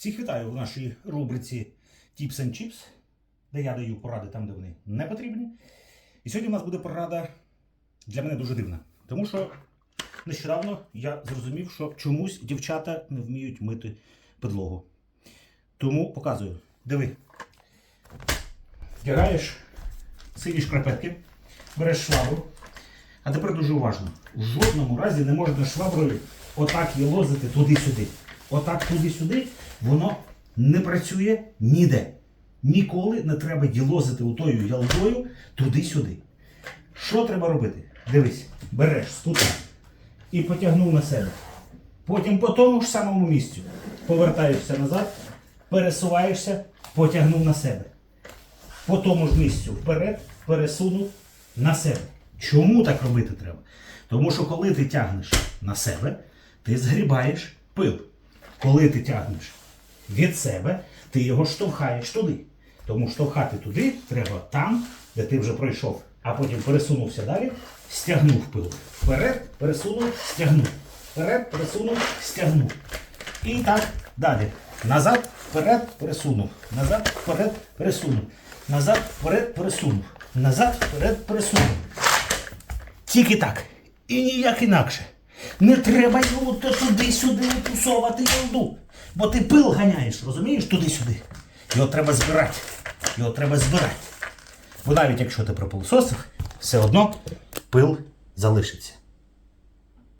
Всіх вітаю в нашій рубриці Tips and Chips, де я даю поради там, де вони не потрібні. І сьогодні у нас буде порада для мене дуже дивна. Тому що нещодавно я зрозумів, що чомусь дівчата не вміють мити підлогу. Тому показую. Диви. Вдягаєш сині шкарпетки, береш швабру. А тепер дуже уважно. У жодному разі не можна шваброю отак вилозити туди-сюди. Отак туди-сюди воно не працює ніде. Ніколи не треба ділозити у тою ялдою туди-сюди. Що треба робити? Дивись, береш стута і потягнув на себе. Потім по тому ж самому місцю повертаєшся назад, пересуваєшся, потягнув на себе. По тому ж місцю вперед пересунув на себе. Чому так робити треба? Тому що коли ти тягнеш на себе, ти згрібаєш пил. Коли ти тягнеш від себе, ти його штовхаєш туди. Тому штовхати туди треба там, де ти вже пройшов, а потім пересунувся далі, стягнув пил. Вперед, пересунув, стягнув. Вперед, пересунув, стягнув. І так далі. Назад, вперед, пересунув. Назад, вперед, пересунув. Назад, вперед, пересунув. Назад, вперед, пересунув. Тільки так. І ніяк інакше. Не треба його туди-сюди тусовати ялду. Бо ти пил ганяєш, розумієш, туди-сюди. Його треба збирати. Його треба збирати. Бо навіть якщо ти пропилососив, все одно пил залишиться.